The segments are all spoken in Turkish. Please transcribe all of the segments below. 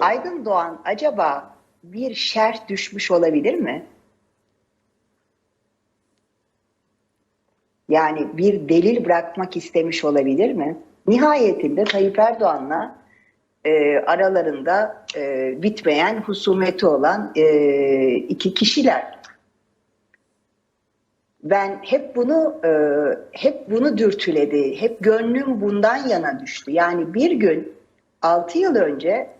Aydın Doğan acaba bir şerh düşmüş olabilir mi? Yani bir delil bırakmak istemiş olabilir mi? Nihayetinde Tayyip Erdoğan'la e, aralarında e, bitmeyen husumeti olan e, iki kişiler. Ben hep bunu e, hep bunu dürtüledi. Hep gönlüm bundan yana düştü. Yani bir gün 6 yıl önce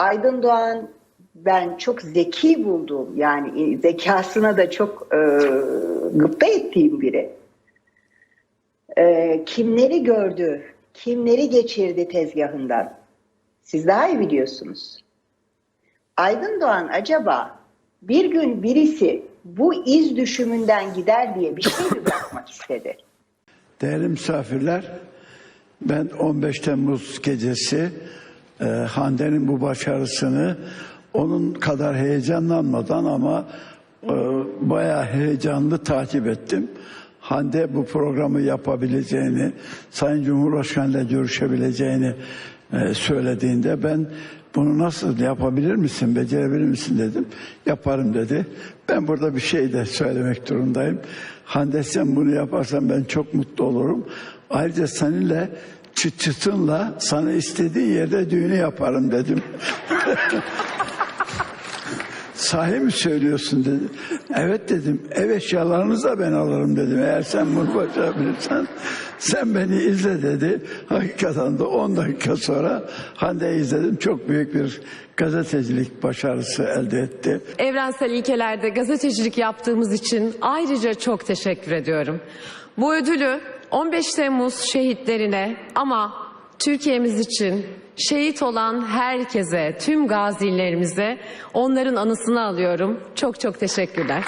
Aydın Doğan ben çok zeki bulduğum yani zekasına da çok e, gıpta ettiğim biri. E, kimleri gördü, kimleri geçirdi tezgahından. Siz daha iyi biliyorsunuz. Aydın Doğan acaba bir gün birisi bu iz düşümünden gider diye bir şey mi bırakmak istedi? Değerli misafirler, ben 15 Temmuz gecesi e, Hande'nin bu başarısını onun kadar heyecanlanmadan ama e, bayağı heyecanlı takip ettim. Hande bu programı yapabileceğini, Sayın Cumhurbaşkanı ile görüşebileceğini e, söylediğinde ben bunu nasıl yapabilir misin, becerebilir misin dedim. Yaparım dedi. Ben burada bir şey de söylemek durumundayım. Hande sen bunu yaparsan ben çok mutlu olurum. Ayrıca seninle çıt çıtınla sana istediğin yerde düğünü yaparım dedim. Sahi mi söylüyorsun dedi. Evet dedim. Ev eşyalarınızı da ben alırım dedim. Eğer sen bunu başarabilirsen sen beni izle dedi. Hakikaten de 10 dakika sonra Hande'yi izledim. Çok büyük bir gazetecilik başarısı elde etti. Evrensel ilkelerde gazetecilik yaptığımız için ayrıca çok teşekkür ediyorum. Bu ödülü 15 Temmuz şehitlerine ama Türkiye'miz için şehit olan herkese, tüm gazilerimize onların anısına alıyorum. Çok çok teşekkürler.